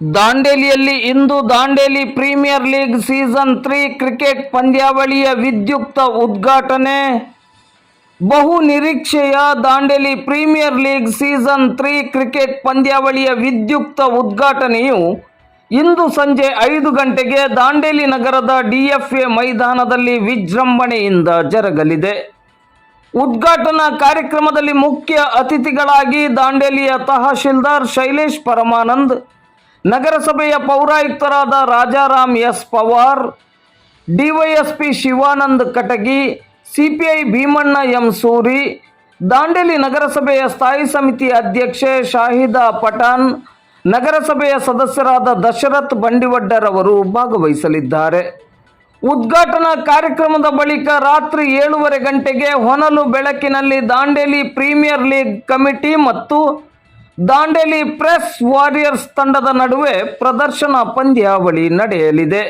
ದಾಂಡೇಲಿಯಲ್ಲಿ ಇಂದು Dandeli premier league season three cricket ಪಂದ್ಯಾವಳಿಯ ವಿದ್ಯುಕ್ತ ಉದ್ಘಾಟನೆ. ಬಹು ನಿರೀಕ್ಷೆಯ Dandeli premier league season three cricket ಪಂದ್ಯಾವಳಿಯ ವಿದ್ಯುಕ್ತ ಉದ್ಘಾಟನೆಯು ಇಂದು ಸಂಜೆ ಐದು ಗಂಟೆಗೆ ದಾಂಡೇಲಿ ನಗರದ ಡಿಎಫ್ಎ ಮೈದಾನದಲ್ಲಿ ವಿಜೃಂಭಣೆಯಿಂದ ಜರುಗಲಿದೆ. ಉದ್ಘಾಟನಾ ಕಾರ್ಯಕ್ರಮದಲ್ಲಿ ಮುಖ್ಯ ಅತಿಥಿಗಳಾಗಿ ದಾಂಡೇಲಿಯ ತಹಶೀಲ್ದಾರ್ ಶೈಲೇಶ್ ಪರಮಾನಂದ್ ನಗರಸಭೆಯ ಪೌರಾಯುಕ್ತರಾದ Rajaram S Pawar, DYSP Shivanand Katagi, CPI Bheemanna M Suri, Dandeli ನಗರಸಭೆಯ ಸ್ಥಾಯಿ ಸಮಿತಿ ಅಧ್ಯಕ್ಷೆ ಶಾಹಿದಾ ಪಠಾನ್ ನಗರಸಭೆಯ ಸದಸ್ಯರಾದ ದಶರಥ್ ಬಂಡಿವಡ್ಡರವರು ಭಾಗವಹಿಸಲಿದ್ದಾರೆ. ಉದ್ಘಾಟನಾ ಕಾರ್ಯಕ್ರಮದ ಬಳಿಕ ರಾತ್ರಿ ಏಳೂವರೆ ಗಂಟೆಗೆ ಹೊನಲು ಬೆಳಕಿನಲ್ಲಿ ದಾಂಡೇಲಿ ಪ್ರೀಮಿಯರ್ ಲೀಗ್ ಕಮಿಟಿ ಮತ್ತು ದಾಂಡೇಲಿ ಪ್ರೆಸ್ ವಾರಿಯರ್ಸ್ ತಂಡದ ನಡುವೆ ಪ್ರದರ್ಶನ ಪಂದ್ಯಾವಳಿ ನಡೆಯಲಿದೆ.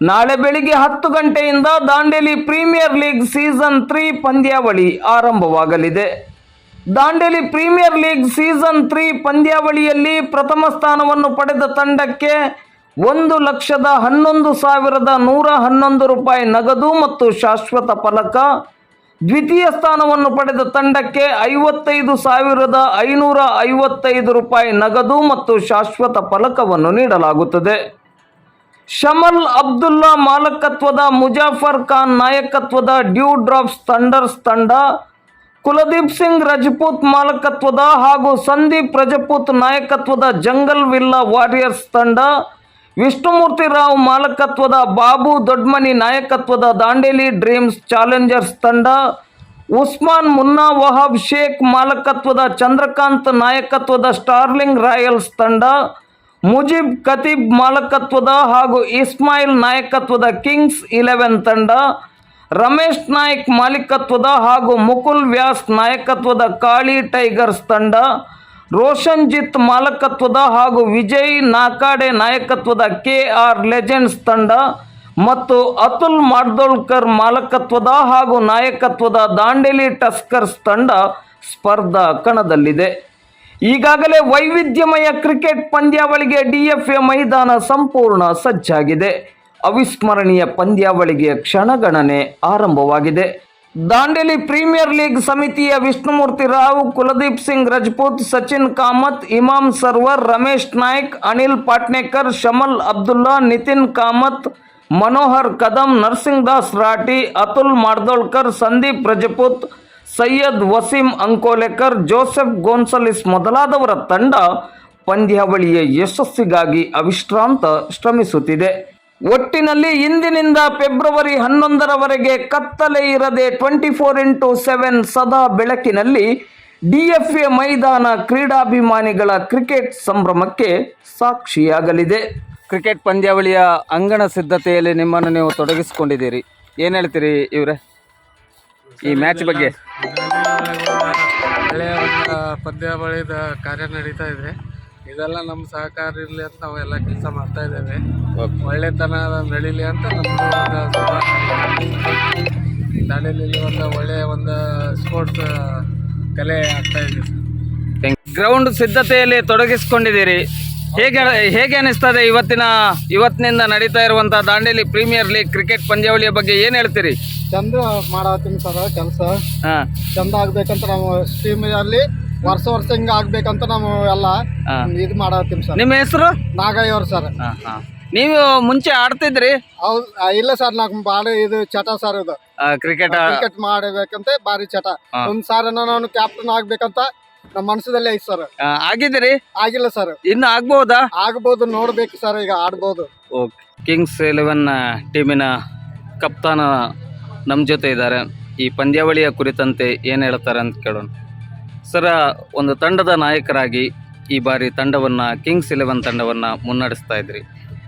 ನಾಳೆ ಬೆಳಿಗ್ಗೆ ಹತ್ತು ಗಂಟೆಯಿಂದ Dandeli premier league season three ಪಂದ್ಯಾವಳಿ ಆರಂಭವಾಗಲಿದೆ. Dandeli premier league season three ಪಂದ್ಯಾವಳಿಯಲ್ಲಿ ಪ್ರಥಮ ಸ್ಥಾನವನ್ನು ಪಡೆದ ತಂಡಕ್ಕೆ ಒಂದು ಲಕ್ಷದ ಹನ್ನೊಂದು ಸಾವಿರದ ನೂರ ಹನ್ನೊಂದು ರೂಪಾಯಿ ನಗದು ಮತ್ತು ಶಾಶ್ವತ ಫಲಕ ದ್ವಿತೀಯ ಸ್ಥಾನವನ್ನು ಪಡೆದ ತಂಡಕ್ಕೆ ಐವತ್ತೈದು ಸಾವಿರದ ಐನೂರ ಐವತ್ತೈದು ರೂಪಾಯಿ ನಗದು ಮತ್ತು ಶಾಶ್ವತ ಫಲಕವನ್ನು ನೀಡಲಾಗುತ್ತದೆ. ಶಮಲ್ ಅಬ್ದುಲ್ಲಾ ಮಾಲಕತ್ವದ ಮುಜಾಫರ್ ಖಾನ್ ನಾಯಕತ್ವದ ಡ್ಯೂ ಡ್ರಾಪ್ಸ್ ಥಂಡರ್ಸ್ ತಂಡ, ಕುಲದೀಪ್ ಸಿಂಗ್ ರಜಪೂತ್ ಮಾಲಕತ್ವದ ಹಾಗೂ ಸಂದೀಪ್ ರಜಪೂತ್ ನಾಯಕತ್ವದ ಜಂಗಲ್ ವಿಲ್ಲಾ ವಾರಿಯರ್ಸ್ ತಂಡ ವಿಷ್ಣುಮೂರ್ತಿ ರಾವ್ ಮಾಲಕತ್ವದ ಬಾಬು ದೊಡ್ಮನಿ ನಾಯಕತ್ವದ ದಾಂಡೇಲಿ ಡ್ರೀಮ್ಸ್ ಚಾಲೆಂಜರ್ಸ್ ತಂಡ, ಉಸ್ಮಾನ್ ಮುನ್ನಾ ವಹಾಬ್ ಶೇಖ್ ಮಾಲಕತ್ವದ ಚಂದ್ರಕಾಂತ್ ನಾಯಕತ್ವದ ಸ್ಟಾರ್ಲಿಂಗ್ ರಾಯಲ್ಸ್ ತಂಡ, ಮುಜೀಬ್ ಖತೀಬ್ ಮಾಲಕತ್ವದ ಹಾಗೂ ಇಸ್ಮಾಯಿಲ್ ನಾಯಕತ್ವದ ಕಿಂಗ್ಸ್ ಇಲೆವೆನ್ ತಂಡ, ರಮೇಶ್ ನಾಯ್ಕ್ ಮಾಲೀಕತ್ವದ ಹಾಗೂ ಮುಕುಲ್ ವ್ಯಾಸ್ ನಾಯಕತ್ವದ ಕಾಳಿ ಟೈಗರ್ಸ್ ತಂಡ ರೋಷನ್ಜಿತ್ ಮಾಲಕತ್ವದ ಹಾಗೂ ವಿಜಯ್ ನಾಕಾಡೆ ನಾಯಕತ್ವದ ಕೆ ಆರ್ ಲೆಜೆಂಡ್ಸ್ ತಂಡ ಮತ್ತು ಅತುಲ್ ಮಾಡ್ದೋಳ್ಕರ್ ಮಾಲಕತ್ವದ ಹಾಗೂ ನಾಯಕತ್ವದ ದಾಂಡೇಲಿ ಟಸ್ಕರ್ಸ್ ತಂಡ ಸ್ಪರ್ಧಾ ಕಣದಲ್ಲಿದೆ. ಈಗಾಗಲೇ ವೈವಿಧ್ಯಮಯ ಕ್ರಿಕೆಟ್ ಪಂದ್ಯಾವಳಿಗೆ ಡಿಎಫ್ಎ ಮೈದಾನ ಸಂಪೂರ್ಣ ಸಜ್ಜಾಗಿದೆ. ಅವಿಸ್ಮರಣೀಯ ಪಂದ್ಯಾವಳಿಗೆ ಕ್ಷಣಗಣನೆ ಆರಂಭವಾಗಿದೆ. ದಾಂಡೇಲಿ ಪ್ರೀಮಿಯರ್ ಲೀಗ್ ಸಮಿತಿಯ ವಿಷ್ಣುಮೂರ್ತಿ ರಾವ್, ಕುಲದೀಪ್ ಸಿಂಗ್ ರಜಪೂತ್, ಸಚಿನ್ ಕಾಮತ್, ಇಮಾಮ್ ಸರ್ವರ್, ರಮೇಶ್ ನಾಯ್ಕ್, ಅನಿಲ್ ಪಾಟ್ನೇಕರ್, ಶಮಲ್ ಅಬ್ದುಲ್ಲಾ, ನಿತಿನ್ ಕಾಮತ್, ಮನೋಹರ್ ಕದಂ, ನರ್ಸಿಂಗ್ ದಾಸ್ ರಾಠಿ, ಅತುಲ್ ಮಾರ್ದೋಳ್ಕರ್ ಸಂದೀಪ್ ರಜಪೂತ್, ಸೈಯದ್ ವಸೀಂ ಅಂಕೋಲೆಕರ್, ಜೋಸೆಫ್ ಗೋನ್ಸಲಿಸ್ ಮೊದಲಾದವರ ತಂಡ ಪಂದ್ಯಾವಳಿಯ ಯಶಸ್ಸಿಗಾಗಿ ಅವಿಶ್ರಾಂತ ಶ್ರಮಿಸುತ್ತಿದೆ. ಒಟ್ಟಿನಲ್ಲಿ ಇಂದಿನಿಂದ ಫೆಬ್ರವರಿ ಹನ್ನೊಂದರವರೆಗೆ ಕತ್ತಲೆ ಇರದೆ ಟ್ವೆಂಟಿ ಫೋರ್ ಇಂಟು ಸೆವೆನ್ ಸದಾ ಬೆಳಕಿನಲ್ಲಿ ಡಿಎಫ್ಎ ಮೈದಾನ ಕ್ರೀಡಾಭಿಮಾನಿಗಳ ಕ್ರಿಕೆಟ್ ಸಂಭ್ರಮಕ್ಕೆ ಸಾಕ್ಷಿಯಾಗಲಿದೆ. ಕ್ರಿಕೆಟ್ ಪಂದ್ಯಾವಳಿಯ ಅಂಗಣ ಸಿದ್ಧತೆಯಲ್ಲಿ ನಿಮ್ಮನ್ನು ನೀವು ತೊಡಗಿಸಿಕೊಂಡಿದ್ದೀರಿ. ಏನು ಹೇಳ್ತೀರಿ ಇವರೇ? ಈ ಮ್ಯಾಚ್ ಬಗ್ಗೆ. ಒಳ್ಳೆಯ ಒಂದು ಪಂದ್ಯಾವಳಿದ ಕಾರ್ಯ ನಡೀತಾ ಇದೆ. ಇದೆಲ್ಲ ನಮ್ಮ ಸಹಕಾರ ಇರಲಿ ಅಂತ ನಾವೆಲ್ಲ ಕೆಲಸ ಮಾಡ್ತಾ ಇದ್ದೇವೆ. ಒಳ್ಳೆತನ ನಡೀಲಿ ಅಂತ ಶುಭಾಶಯ. ದಾಂಡೇಲಿಯಲ್ಲಿ ಒಂದು ಒಳ್ಳೆಯ ಒಂದು ಸ್ಪೋರ್ಟ್ಸ್ ಕಲೆ ಆಗ್ತಾ ಇದೆ ಗ್ರೌಂಡ್ ಸಿದ್ಧತೆಯಲ್ಲಿ ತೊಡಗಿಸ್ಕೊಂಡಿದ್ದೀರಿ. ಹೇಗೆ ಹೇಗೆ ಅನಿಸ್ತದೆ ಇವತ್ತಿನ ಇವತ್ತಿನಿಂದ ನಡೀತಾ ಇರುವಂಥ ದಾಂಡೇಲಿ ಪ್ರೀಮಿಯರ್ ಲೀಗ್ ಕ್ರಿಕೆಟ್ ಪಂದ್ಯಾವಳಿಯ ಬಗ್ಗೆ ಏನು ಹೇಳ್ತೀರಿ? ಚಂದ ಮಾಡತ್ತೀನಿ ಸರ್ ಕೆಲಸ. ಹಾಂ. ಚಂದ ಆಗ್ಬೇಕಂತ ನಾವು ಸ್ಟೀಮ್ ಅಲ್ಲಿ ವರ್ಷ ವರ್ಷ ಹಿಂಗ ಆಗ್ಬೇಕಂತ ನಾವು ಎಲ್ಲ ಹಾಂ. ಇದು ಮಾಡತ್ತೀವಿ ಸರ್. ನಿಮ್ಮ ಹೆಸರು? ನಾಗಯ್ಯವ್ರ ಸರ್. ನೀವು ಮುಂಚೆ ಆಡ್ತಿದ್ರಿ? ಹೌದು ಇಲ್ಲ ಸರ್ ನಾಲ್ಕು ಬಾಡಿ ಇದು ಚಟ ಸರ್ ಇದು. ಕ್ರಿಕೆಟ್. ಕ್ರಿಕೆಟ್ ಮಾಡಬೇಕಂತ ಬಾರಿ ಚಟ. ಹಾ. ಒಂದ್ ಸಾರಿ ನಾನು ಕ್ಯಾಪ್ಟನ್ ಆಗ್ಬೇಕಂತ ನಮ್ಮ ಮನಸ್ಸದಲ್ಲಿ ಐತ್ ಸರ್. ಆಗಿದ್ರಿ ಆಗಿಲ್ಲ ಸರ್. ಇನ್ನು ಆಗ್ಬಹುದಾ ಆಗ್ಬೋದು ನೋಡ್ಬೇಕು ಸರ್ ಈಗ ಆಡ್ಬೋದು. ಓಕೆ. ಕಿಂಗ್ಸ್ ಎಲೆವೆನ್ ಟೀಮಿನ ಕಪ್ತಾನ ನಮ್ಮ ಜೊತೆ ಇದ್ದಾರೆ. ಈ ಪಂದ್ಯಾವಳಿಯ ಕುರಿತಂತೆ ಏನು ಹೇಳ್ತಾರೆ ಅಂತ ಕೇಳೋಣ. ಸರ ಒಂದು ತಂಡದ ನಾಯಕರಾಗಿ ಈ ಬಾರಿ ತಂಡವನ್ನು ಕಿಂಗ್ಸ್ ಇಲೆವೆನ್ ತಂಡವನ್ನು ಮುನ್ನಡೆಸ್ತಾ ಇದ್ರಿ.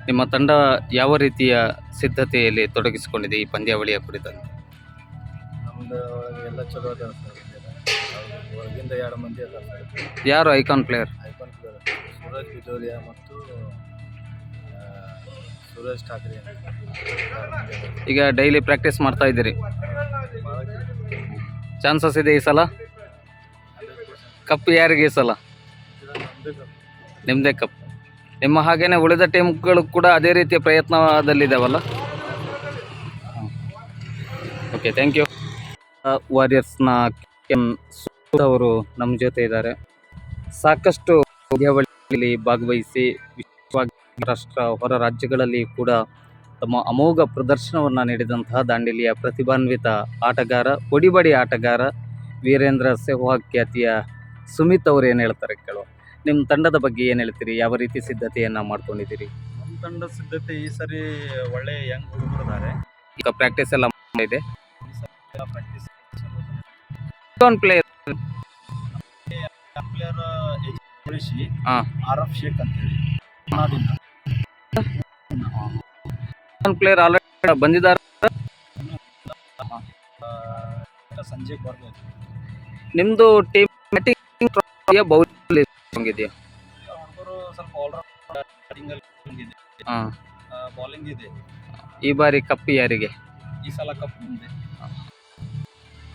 ನಿಮ್ಮ ತಂಡ ಯಾವ ರೀತಿಯ ಸಿದ್ಧತೆಯಲ್ಲಿ ತೊಡಗಿಸಿಕೊಂಡಿದೆ ಈ ಪಂದ್ಯಾವಳಿಯ ಕುರಿತಂತೆ ನಮ್ದು ಎಲ್ಲ ಚಲೋ ಅದ ಸರ್ ಹೊರಗಿಂದ ಎರಡು ಮಂದಿ ಅದ ಯಾರು icon player icon Suraj Bijoria ಮತ್ತು ಸುರೇಶ್ ಠಾಕ್ರೆ ಈಗ ಡೈಲಿ ಪ್ರಾಕ್ಟೀಸ್ ಮಾಡ್ತಾ ಇದ್ದೀರಿ. ಚಾನ್ಸಸ್ ಇದೆ ಈ ಸಲ? ಕಪ್ ಯಾರಿಗೆ ಸಲ? ನಿಮ್ಮದೇ ಕಪ್. ನಿಮ್ಮ ಹಾಗೇನೆ ಉಳಿದ ಟೀಮ್ಗಳು ಕೂಡ ಅದೇ ರೀತಿಯ ಪ್ರಯತ್ನದಲ್ಲಿದ್ದಾವಲ್ಲ? ಓಕೆ ಥ್ಯಾಂಕ್ ಯು ವಾರಿಯರ್ಸ್ನ ಕೆನ್ ಅವರು ನಮ್ಮ ಜೊತೆ ಇದ್ದಾರೆ. ಸಾಕಷ್ಟು ಪಂದ್ಯಾವಳಿಯಲ್ಲಿ ಭಾಗವಹಿಸಿ ವಿಶ್ವ ರಾಷ್ಟ್ರ ಹೊರ ರಾಜ್ಯಗಳಲ್ಲಿ ಕೂಡ ತಮ್ಮ ಅಮೋಘ ಪ್ರದರ್ಶನವನ್ನು ನೀಡಿದಂತಹ ದಾಂಡೇಲಿಯ ಪ್ರತಿಭಾನ್ವಿತ ಆಟಗಾರ ಪೊಡಿಬಡಿ ಆಟಗಾರ ವೀರೇಂದ್ರ ಸೆಹ್ವಾಗ್ ಖ್ಯಾತಿಯ ಸುಮಿತ್ ಅವರು ಏನು ಹೇಳ್ತಾರೆ ಕೇಳುವ. ನಿಮ್ಮ ತಂಡದ ಬಗ್ಗೆ ಏನು ಹೇಳ್ತೀರಿ? ಯಾವ ರೀತಿ ಸಿದ್ಧತೆಯನ್ನು ಮಾಡ್ಕೊಂಡಿದ್ದೀರಿ? ನಮ್ಮ ತಂಡ ಸಿದ್ಧತೆ ಈ ಸರಿ ಒಳ್ಳೆ ಯಂಗ್ ಹುಡುಗರಿದ್ದಾರೆ ಈಗ ಪ್ರಾಕ್ಟೀಸ್ ಎಲ್ಲ ಇದೆ ಪ್ರಾಕ್ಟೀಸ್ ಪ್ಲೇಯರ್ ಪ್ಲೇಯರ್ ಉಳಿಸಿ ಹಾ. ಆರ್ ಎಫ್ ಶೇಖ್ ಅಂತೇಳಿ ಪ್ಲೇಯರ್ ಆಲ್ರೆಡಿ ಬಂದಿದ್ದಾರೆ. ಸಂಜೆಗೆ ಬರ್ಬೋದು. ನಿಮ್ಮದು ಟೀಮ್ ಬೌಲಿಂಗ್ ಇದೆಯಾ ಹುಡುಗರು ಸ್ವಲ್ಪ ಆಲ್ರೌಂಡ್ ಬ್ಯಾಟಿಂಗಲ್ಲಿ ಇದೆ ಹಾಂ. ಬೌಲಿಂಗ್ ಇದೆ. ಈ ಬಾರಿ ಕಪ್ಪಿ ಯಾರಿಗೆ? ಈ ಸಲ ಕಪ್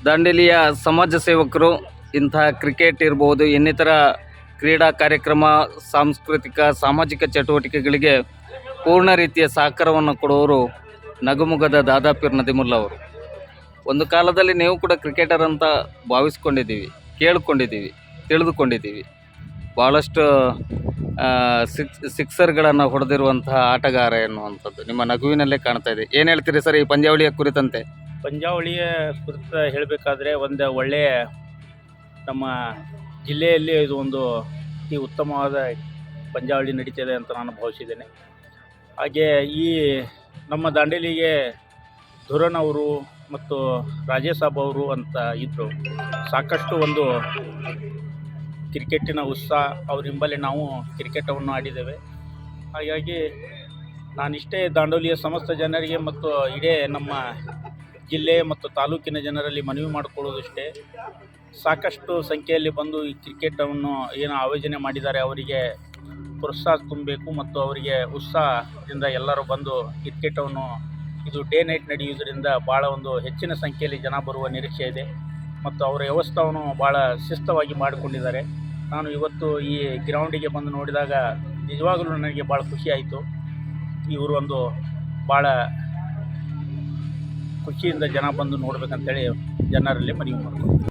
ದಾಂಡೇಲಿಯ ಸಮಾಜ ಸೇವಕರು ಇಂತಹ ಕ್ರಿಕೆಟ್ ಇರ್ಬೋದು ಇನ್ನಿತರ ಕ್ರೀಡಾ ಕಾರ್ಯಕ್ರಮ ಸಾಂಸ್ಕೃತಿಕ ಸಾಮಾಜಿಕ ಚಟುವಟಿಕೆಗಳಿಗೆ ಪೂರ್ಣ ರೀತಿಯ ಸಹಕಾರವನ್ನು ಕೊಡುವವರು ನಗುಮುಗದ ದಾದಾಪೀರ್ ನದಿಮುಲ್ಲ ಅವರು. ಒಂದು ಕಾಲದಲ್ಲಿ ನೀವು ಕೂಡ ಕ್ರಿಕೆಟರ್ ಅಂತ ಭಾವಿಸ್ಕೊಂಡಿದ್ದೀವಿ ಕೇಳ್ಕೊಂಡಿದ್ದೀವಿ. ತಿಳಿದುಕೊಂಡಿದ್ದೀವಿ. ಭಾಳಷ್ಟು ಸಿಕ್ಸ್ ಸಿಕ್ಸರ್ಗಳನ್ನು ಹೊಡೆದಿರುವಂತಹ ಆಟಗಾರ ಎನ್ನುವಂಥದ್ದು ನಿಮ್ಮ ನಗುವಿನಲ್ಲೇ ಕಾಣ್ತಾ ಇದೆ. ಏನು ಹೇಳ್ತೀರಿ ಸರ್ ಈ ಪಂದ್ಯಾವಳಿಯ ಕುರಿತಂತೆ? ಪಂದ್ಯಾವಳಿಯ ಕುರಿತ ಹೇಳಬೇಕಾದ್ರೆ ಒಂದು ಒಳ್ಳೆಯ ನಮ್ಮ ಜಿಲ್ಲೆಯಲ್ಲಿ ಇದು ಒಂದು ಅತಿ ಉತ್ತಮವಾದ ಪಂದ್ಯಾವಳಿ ನಡೀತಿದೆ ಅಂತ ನಾನು ಭಾವಿಸಿದ್ದೇನೆ. ಹಾಗೆ ಈ ನಮ್ಮ ದಾಂಡೇಲಿಗೆ ಧುರನ್ ಅವರು ಮತ್ತು ರಾಜೇಶ್ ಸಾಬ್ ಅವರು ಅಂತ ಇದ್ದರು ಸಾಕಷ್ಟು ಒಂದು ಕ್ರಿಕೆಟಿನ ಉತ್ಸಾಹ, ಅವ್ರ ಹಿಂಬಲ್ಲಿ ನಾವು ಕ್ರಿಕೆಟವನ್ನು ಆಡಿದ್ದೇವೆ. ಹಾಗಾಗಿ ನಾನಿಷ್ಟೇ ದಾಂಡೋಲಿಯ ಸಮಸ್ತ ಜನರಿಗೆ ಮತ್ತು ಇಡೇ ನಮ್ಮ ಜಿಲ್ಲೆ ಮತ್ತು ತಾಲೂಕಿನ ಜನರಲ್ಲಿ ಮನವಿ ಮಾಡಿಕೊಳ್ಳೋದಿಷ್ಟೇ. ಸಾಕಷ್ಟು ಸಂಖ್ಯೆಯಲ್ಲಿ ಬಂದು ಈ ಕ್ರಿಕೆಟನ್ನು ಏನು ಆಯೋಜನೆ ಮಾಡಿದ್ದಾರೆ. ಅವರಿಗೆ ಪ್ರೋತ್ಸಾಹ ತುಂಬಬೇಕು ಮತ್ತು ಅವರಿಗೆ ಉತ್ಸಾಹದಿಂದ ಎಲ್ಲರೂ ಬಂದು ಕ್ರಿಕೆಟವನ್ನು ಇದು ಡೇ ನೈಟ್ ನಡೆಯುವುದರಿಂದ ಭಾಳ ಒಂದು ಹೆಚ್ಚಿನ ಸಂಖ್ಯೆಯಲ್ಲಿ ಜನ ಬರುವ ನಿರೀಕ್ಷೆ ಇದೆ. ಮತ್ತು ಅವರ ವ್ಯವಸ್ಥೆಯನ್ನು ಭಾಳ ಶಿಸ್ತವಾಗಿ ಮಾಡಿಕೊಂಡಿದ್ದಾರೆ. ನಾನು ಇವತ್ತು ಈ ಗ್ರೌಂಡಿಗೆ ಬಂದು ನೋಡಿದಾಗ ನಿಜವಾಗಲೂ ನನಗೆ ಭಾಳ ಖುಷಿ ಆಯಿತು. ಇವರು ಒಂದು ಭಾಳ ಖುಷಿಯಿಂದ ಜನ ಬಂದು ನೋಡ್ಬೇಕಂತೇಳಿ ಜನರಲ್ಲಿ ಮನವಿ ಮಾಡ್ತೀನಿ